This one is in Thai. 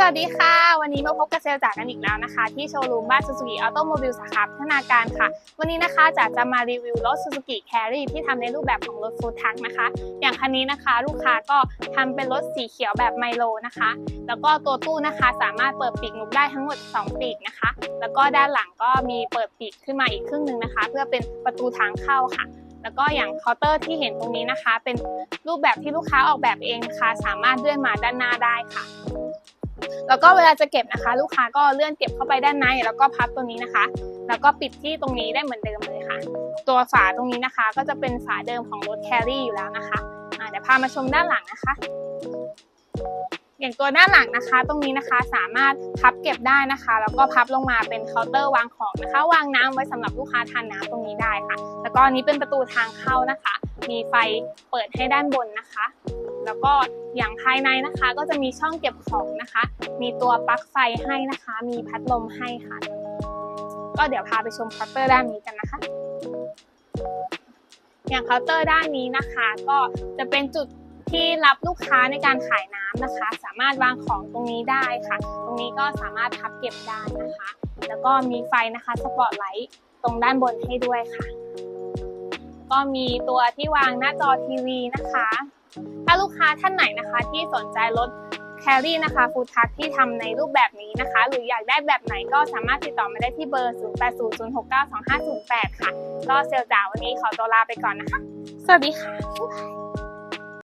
สวัสดีค่ะ วันนี้มาพบกับเซลล์จากกันอีกแล้วนะคะ ที่โชว์รูมบ้านซูซูกิออโตโมบิลสาขาพัฒนาการค่ะ วันนี้นะคะจะจะมารีวิวรถซูซูกิแครี่ที่ทำในรูปแบบของรถฟู้ดทักนะคะ อย่างคันนี้นะคะ ลูกค้าก็ทำเป็นรถสีเขียวแบบไมโลนะคะ แล้วก็ตัวตู้นะคะสามารถเปิดปีกนุกได้ทั้งหมด 2 ปีกนะคะ แล้วก็ด้านหลังก็มีเปิดปีกขึ้นมาอีกครึ่งหนึ่งนะคะ เพื่อเป็นประตูทางเข้าค่ะแล้วก็อย่างเคาน์เตอร์ที่เห็นตรงนี้นะคะ เป็นรูปแบบที่ลูกค้าออกแบบเองนะคะ สามารถเลื่อนมาด้านหน้าได้ค่ะ แล้วก็เวลาจะเก็บนะคะ ลูกค้าก็เลื่อนเก็บเข้าไปด้านใน แล้วก็พับตรงนี้นะคะ แล้วก็ปิดที่ตรงนี้ได้เหมือนเดิมเลยค่ะ ตัวฝาตรงนี้นะคะ ก็จะเป็นฝาเดิมของรถแครี่อยู่แล้วนะคะเดี๋ยวพามาชมด้านหลังนะคะอย่างตัวด้านหลังนะคะ ตรงนี้นะคะสามารถพับเก็บได้นะคะ แล้วก็พับลงมาเป็นเคาน์เตอร์วางของนะคะ วางน้ำไว้สำหรับลูกค้าทานน้ำตรงนี้ได้ค่ะ แล้วก็นี้เป็นประตูทางเข้านะคะ มีไฟเปิดให้ด้านบนนะคะ แล้วก็อย่างภายในนะคะก็จะมีช่องเก็บของนะคะ มีตัวปลั๊กไฟให้นะคะ มีพัดลมให้ค่ะ ก็เดี๋ยวพาไปชมเคาน์เตอร์ด้านนี้กันนะคะ อย่างเคาน์เตอร์ด้านนี้นะคะ ก็จะเป็นจุดที่รับลูกค้าในการขายน้ำนะคะ สามารถวางของตรงนี้ได้ค่ะ ตรงนี้ก็สามารถพับเก็บได้นะคะ แล้วก็มีไฟนะคะสปอตไลท์ตรงด้านบนให้ด้วยค่ะ ก็มีตัวที่วางหน้าจอทีวีนะคะ ถ้าลูกค้าท่านไหนนะคะที่สนใจรถแครี่นะคะฟูทักที่ทำในรูปแบบนี้นะคะ หรืออยากได้แบบไหนก็สามารถติดต่อมาได้ที่เบอร์ 0800692508 ค่ะ ก็เซลจ๋าวันนี้ขอตัวลาไปก่อนนะคะ สวัสดีค่ะบ๊ายบาย